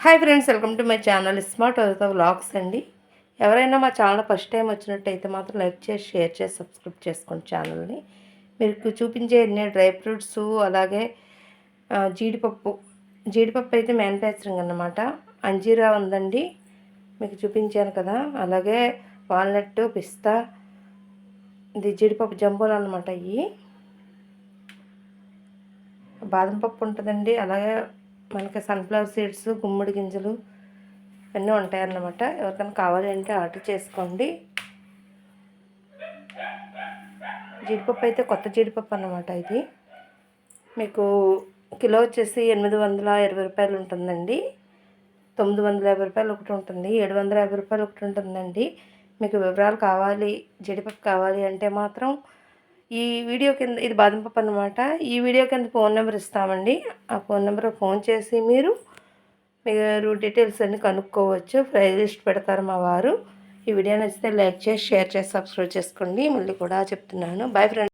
Hi friends welcome to my channel smart అవుతా vlogs అండి. ఎవరైనా మా ఛానల్ ఫస్ట్ టైం వచ్చినట్టయితే మాత్రం లైక్ చేసి షేర్ చేసి సబ్స్క్రైబ్ చేసుకోండి ఛానల్ని. మీకు చూపించే అన్ని డ్రై ఫ్రూట్స్ అలాగే జీడిపప్పు జీడిపప్పు అయితే మ్యానుఫ్యాక్చరింగ్ అన్నమాట. అంజీరా ఉందండి మీకు చూపించాను కదా. అలాగే వాల్నట్ పిస్తా ఇది జీడిపప్పు జంబోలు అనమాట ఇవి బాదం పప్పు ఉంటుందండి అలాగే మనకి సన్ఫ్లవర్ సీడ్స్ గుమ్మడి గింజలు అన్నీ ఉంటాయన్నమాట. ఎవరికైనా కావాలి అంటే ఆర్డర్ చేసుకోండి. జీడిపప్పు అయితే కొత్త జీడిపప్పు అన్నమాట ఇది. మీకు కిలో వచ్చేసి ఎనిమిది వందల ఇరవై రూపాయలు ఉంటుందండి. తొమ్మిది వందల యాభై రూపాయలు ఒకటి ఉంటుంది. ఏడు వందల యాభై రూపాయలు ఒకటి ఉంటుందండి. మీకు వివరాలు కావాలి జీడిపప్పు కావాలి అంటే మాత్రం ఈ వీడియో కింద ఇది బాదం పప్పు అనమాట ఈ వీడియో కింద ఫోన్ నెంబర్ ఇస్తామండి. ఆ ఫోన్ నెంబర్ ఫోన్ చేసి మీరు మీరు డీటెయిల్స్ అన్నీ కనుక్కోవచ్చు. ప్రైజ్ లిస్ట్ పెడతారు మా వారు. ఈ వీడియో నచ్చితే లైక్ చేసి షేర్ చేసి సబ్స్క్రైబ్ చేసుకోండి. మళ్ళీ కూడా చెప్తున్నాను. Bye friends